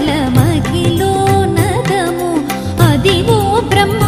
కలమగిలో నదము Adivo Brahma